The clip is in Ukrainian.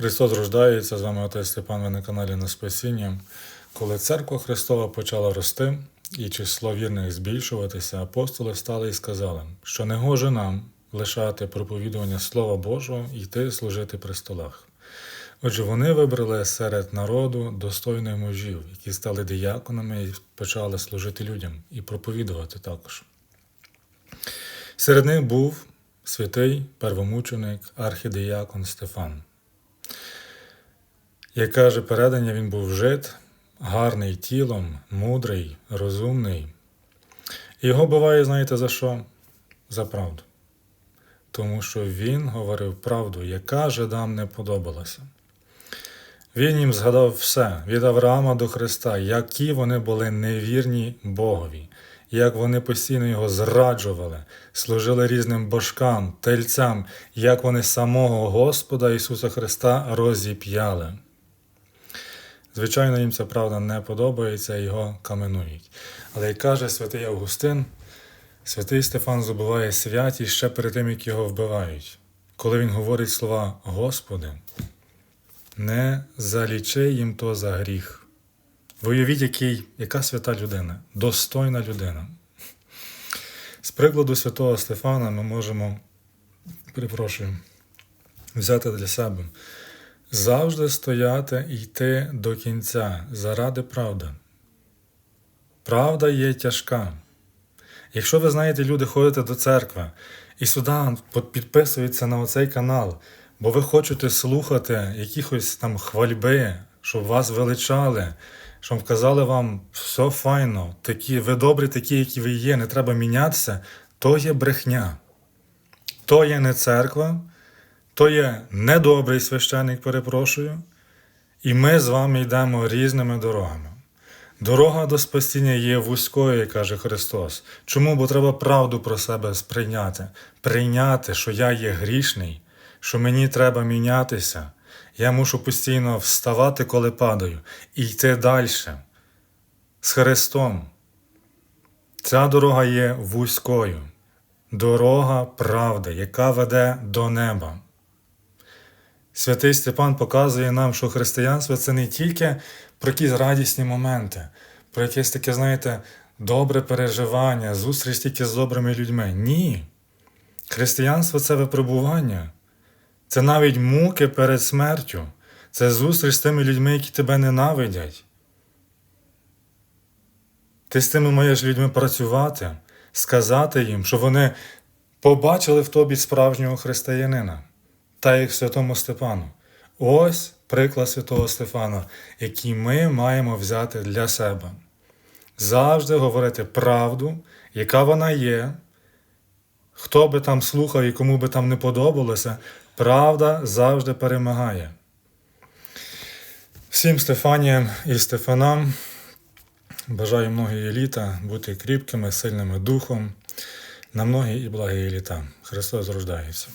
Христос рождається, з вами отець Степан, ви на каналі на Спасіння. Коли церква Христова почала рости і число вірних збільшуватися, апостоли встали і сказали, що не гоже нам лишати проповідування Слова Божого і йти служити при столах. Отже, вони вибрали серед народу достойних мужів, які стали діяконами і почали служити людям і проповідувати також. Серед них був святий первомученик архідіякон Стефан. Як каже передання, він був жит, гарний тілом, мудрий, розумний. Його буває, знаєте, за що? За правду. Тому що він говорив правду, яка жидам не подобалася. Він їм згадав все від Авраама до Христа, які вони були невірні Богові, як вони постійно його зраджували, служили різним божкам, тельцям, як вони самого Господа Ісуса Христа розіп'яли. Звичайно, їм ця правда не подобається його каменують. Але як каже святий Августин, святий Стефан забуває святість ще перед тим, як його вбивають. Коли він говорить слова Господи, не залічи їм то за гріх. Ви уявіть, який, яка свята людина, достойна людина. З прикладу святого Стефана ми можемо, перепрошую, взяти для себе завжди стояти і йти до кінця заради правди. Правда є тяжка. Якщо ви знаєте, люди ходите до церкви і сюди підписуються на оцей канал, бо ви хочете слухати якихось там хвальби, щоб вас величали, щоб вказали вам все файно, такі, ви добрі, такі, які ви є, не треба мінятися, то є брехня. То є не церква, то є недобрий священик, перепрошую, і ми з вами йдемо різними дорогами. Дорога до спасіння є вузькою, каже Христос. Чому? Бо треба правду про себе сприйняти, прийняти, що я є грішний, що мені треба мінятися. Я мушу постійно вставати, коли падаю, і йти далі з Христом. Ця дорога є вузькою, дорога правди, яка веде до неба. Святий Степан показує нам, що християнство це не тільки про якісь радісні моменти, про якесь таке, знаєте, добре переживання, зустріч тільки з добрими людьми. Ні. Християнство це випробування, це навіть муки перед смертю, це зустріч з тими людьми, які тебе ненавидять. Ти з тими маєш людьми працювати, сказати їм, що вони побачили в тобі справжнього християнина та як святому Степану. Ось приклад святого Стефана, який ми маємо взяти для себе. Завжди говорити правду, яка вона є. Хто би там слухав і кому би там не подобалося, правда завжди перемагає. Всім Стефаніям і Стефанам бажаю многії літа бути кріпкими, сильними духом, на многі і благі літа. Христос рождається.